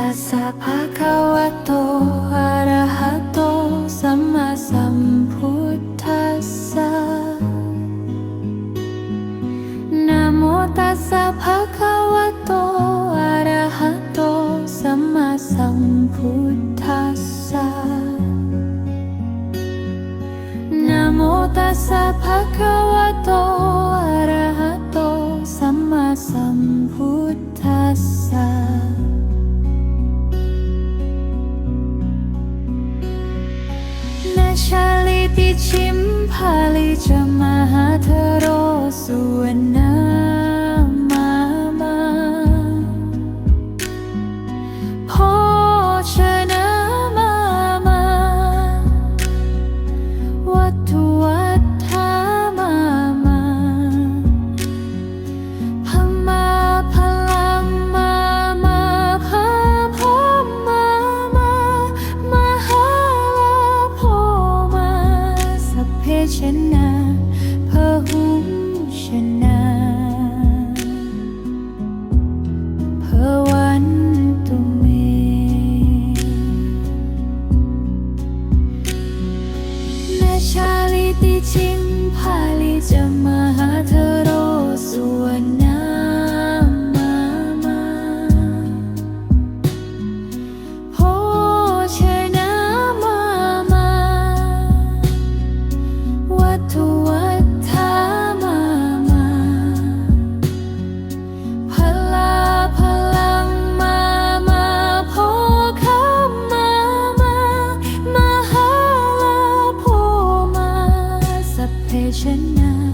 ตัสสะภะคะวะโตอะระหะโตสัมาสัมพุทธะนะโมตัสะภะคะวะโตอะระหะโตสัมาสัมพุทธะนะโมตัสะภะค pilot. ฉันนั้น